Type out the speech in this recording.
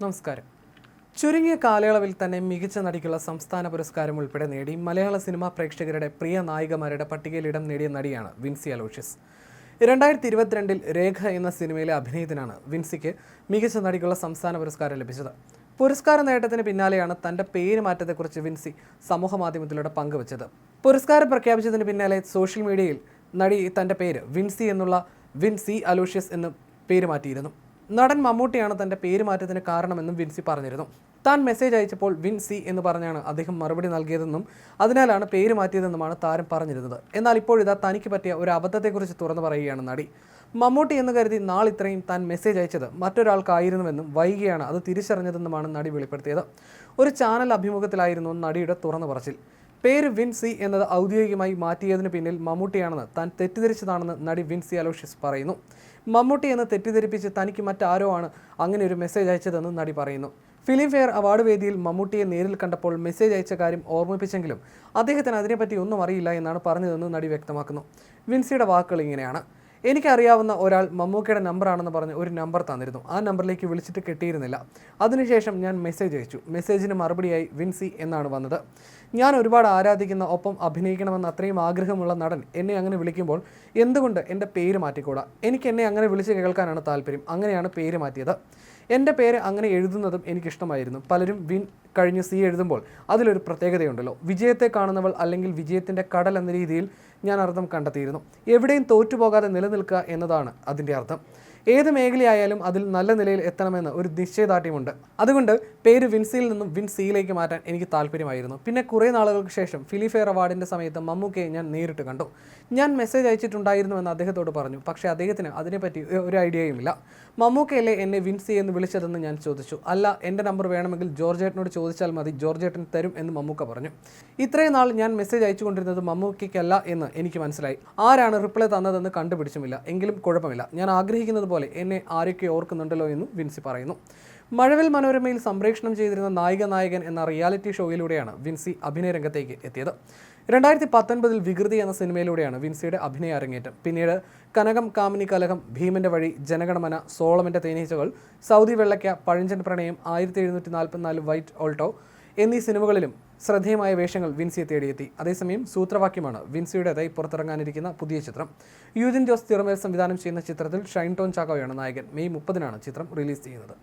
നമസ്കാരം. ചുരുങ്ങിയ കാലയളവിൽ തന്നെ മികച്ച നടിക്കുള്ള സംസ്ഥാന പുരസ്കാരം ഉൾപ്പെടെ നേടി മലയാള സിനിമാ പ്രേക്ഷകരുടെ പ്രിയ നായികമാരുടെ പട്ടികയിൽ ഇടം നേടിയ നടിയാണ് വിൻസി അലോഷ്യസ്. രണ്ടായിരത്തി ഇരുപത്തിരണ്ടിൽ രേഖ എന്ന സിനിമയിലെ അഭിനയത്തിനാണ് വിൻസിക്ക് മികച്ച നടിക്കുള്ള സംസ്ഥാന പുരസ്കാരം ലഭിച്ചത്. പുരസ്കാര നേട്ടത്തിന് പിന്നാലെയാണ് തന്റെ പേര് മാറ്റത്തെക്കുറിച്ച് വിൻസി സമൂഹ മാധ്യമത്തിലൂടെ പങ്കുവച്ചത്. പുരസ്കാരം പ്രഖ്യാപിച്ചതിന് പിന്നാലെ സോഷ്യൽ മീഡിയയിൽ നടി തന്റെ പേര് വിൻസി എന്നുള്ള വിൻസി അലോഷ്യസ് എന്ന് പേര് മാറ്റിയിരുന്നു. നടൻ മമ്മൂട്ടിയാണ് തന്റെ പേര് മാറ്റത്തിന് കാരണമെന്നും വിൻസി പറഞ്ഞിരുന്നു. താൻ മെസ്സേജ് അയച്ചപ്പോൾ വിൻസി എന്ന് പറഞ്ഞാണ് അദ്ദേഹം മറുപടി നൽകിയതെന്നും അതിനാലാണ് പേര് മാറ്റിയതെന്നുമാണ് താരം പറഞ്ഞിരുന്നത്. എന്നാൽ ഇപ്പോഴിതാ തനിക്ക് പറ്റിയ ഒരു അബദ്ധത്തെക്കുറിച്ച് തുറന്നു പറയുകയാണ് നടി. മമ്മൂട്ടി എന്ന് കരുതി നാളിത്രയും താൻ മെസ്സേജ് അയച്ചത് മറ്റൊരാൾക്കായിരുന്നുവെന്നും വൈകിയാണ് അത് തിരിച്ചറിഞ്ഞതെന്നുമാണ് നടി വെളിപ്പെടുത്തിയത്. ഒരു ചാനൽ അഭിമുഖത്തിലായിരുന്നു നടിയുടെ തുറന്നു പറച്ചിൽ. പേര് വിൻസി എന്നത് ഔദ്യോഗികമായി മാറ്റിയതിന് പിന്നിൽ മമ്മൂട്ടിയാണെന്ന് താൻ തെറ്റിദ്ധരിച്ചതാണെന്ന് നടി വിൻസി അലോഷ്യസ് പറയുന്നു. മമ്മൂട്ടി എന്ന് തെറ്റിദ്ധരിപ്പിച്ച് തനിക്ക് മറ്റാരോ ആണ് അങ്ങനെ ഒരു മെസ്സേജ് അയച്ചതെന്ന് നടി പറയുന്നു. ഫിലിം ഫെയർ അവാർഡ് വേദിയിൽ മമ്മൂട്ടിയെ നേരിൽ കണ്ടപ്പോൾ മെസ്സേജ് അയച്ച കാര്യം ഓർമ്മിപ്പിച്ചെങ്കിലും അദ്ദേഹത്തിന് അതിനെപ്പറ്റി ഒന്നും അറിയില്ല എന്നാണ് പറഞ്ഞതെന്ന് നടി വ്യക്തമാക്കുന്നു. വിൻസിയുടെ വാക്കുകൾ ഇങ്ങനെയാണ്. എനിക്കറിയാവുന്ന ഒരാൾ മമ്മൂക്കയുടെ നമ്പറാണെന്ന് പറഞ്ഞ് ഒരു നമ്പർ തന്നിരുന്നു. ആ നമ്പറിലേക്ക് വിളിച്ചിട്ട് കിട്ടിയിരുന്നില്ല. അതിനുശേഷം ഞാൻ മെസ്സേജ് അയച്ചു. മെസ്സേജിന് മറുപടിയായി വിൻസി എന്നാണ് വന്നത്. ഞാൻ ഒരുപാട് ആരാധിക്കുന്ന ഒപ്പം അഭിനയിക്കണമെന്ന് അത്രയും ആഗ്രഹമുള്ള നടൻ എന്നെ അങ്ങനെ വിളിക്കുമ്പോൾ എന്തുകൊണ്ട് എന്റെ പേര് മാറ്റിക്കൂടാ? എനിക്ക് എന്നെ അങ്ങനെ വിളിച്ച് കേൾക്കാനാണ് താല്പര്യം. അങ്ങനെയാണ് പേര് മാറ്റിയത്. എന്റെ പേര് അങ്ങനെ എഴുതുന്നതും എനിക്കിഷ്ടമായിരുന്നു. പലരും വിൻ കഴിഞ്ഞ് സി എഴുതുമ്പോൾ അതിലൊരു പ്രത്യേകതയുണ്ടല്ലോ. വിജയത്തെ കാണുന്നവൾ അല്ലെങ്കിൽ വിജയത്തിന്റെ കടൽ എന്ന രീതിയിൽ ഞാൻ അർത്ഥം കണ്ടെത്തിയിരുന്നു. എവിടെയും തോറ്റുപോകാതെ നിലനിൽക്കുക എന്നതാണ് അതിന്റെ അർത്ഥം. ഏത് മേഖലയായാലും അതിൽ നല്ല നിലയിൽ എത്തണമെന്ന് ഒരു നിശ്ചയദാർഢ്യമുണ്ട്. അതുകൊണ്ട് പേര് വിൻസിയിൽ നിന്നും വിൻസിയിലേക്ക് മാറ്റാൻ എനിക്ക് താല്പര്യമായിരുന്നു. പിന്നെ കുറേ നാളുകൾക്ക് ശേഷം ഫിലിഫെയർ അവാർഡിന്റെ സമയത്ത് മമ്മൂക്കയെ ഞാൻ നേരിട്ട് കണ്ടു. ഞാൻ മെസ്സേജ് അയച്ചിട്ടുണ്ടായിരുന്നുവെന്ന് അദ്ദേഹത്തോട് പറഞ്ഞു. പക്ഷേ അദ്ദേഹത്തിന് അതിനെപ്പറ്റി ഒരു ഐഡിയയുമില്ല മമ്മൂക്കയല്ലേ എന്നെ വിൻസി എന്ന് വിളിച്ചതെന്ന് ഞാൻ ചോദിച്ചു. അല്ല എന്റെ നമ്പർ വേണമെങ്കിൽ ജോർജേട്ടനോട് ചോദിച്ചാൽ മതി. ജോർജേട്ടൻ തരും എന്ന് മമ്മൂക്ക പറഞ്ഞു. ഇത്രയും നാൾ ഞാൻ മെസ്സേജ് അയച്ചുകൊണ്ടിരുന്നത് മമ്മൂക്കയ്ക്കല്ല എന്ന് എനിക്ക് മനസ്സിലായി. ആരാണ് റിപ്ലൈ തന്നതെന്ന് കണ്ടുപിടിച്ചുമില്ല. എങ്കിലും കുഴപ്പമില്ല. ഞാൻ ആഗ്രഹിക്കുന്നത് പോലെ എന്നെ ആരൊക്കെ ഓർക്കുന്നുണ്ടല്ലോ എന്നും വിൻസി പറയുന്നു. മഴവിൽ മനോരമയിൽ സംപ്രേഷണം ചെയ്തിരുന്ന നായിക നായകൻ എന്ന റിയാലിറ്റി ഷോയിലൂടെയാണ് വിൻസി അഭിനയ രംഗത്തേക്ക് എത്തിയത്. രണ്ടായിരത്തി പത്തൊൻപതിൽ വികൃതി എന്ന സിനിമയിലൂടെയാണ് വിൻസിയുടെ അഭിനയ അരങ്ങേറ്റം. പിന്നീട് കനകം കാമിനി കലഹം ഭീമന്റെ വഴി ജനഗണമന സോളമന്റെ തേനീച്ചകൾ സൗദി വെള്ളയ്ക്ക പഴഞ്ചൻ പ്രണയം ആയിരത്തി എഴുന്നൂറ്റി നാൽപ്പത്തിനാല് വൈറ്റ് ഓൾട്ടോ എന്നീ സിനിമകളിലും ശ്രദ്ധേയമായ വേഷങ്ങൾ വിൻസിയെ തേടിയെത്തി. അതേസമയം സൂത്രവാക്യമാണ് വിൻസിയുടേതായി പുറത്തിറങ്ങാനിരിക്കുന്ന പുതിയ ചിത്രം. യൂജിൻ ജോസ് തിറമേൽ സംവിധാനം ചെയ്യുന്ന ചിത്രത്തിൽ ഷൈൻ ടോൺ ചാക്കോയാണ് നായകൻ. മെയ് മുപ്പതിനാണ് ചിത്രം റിലീസ് ചെയ്യുന്നത്.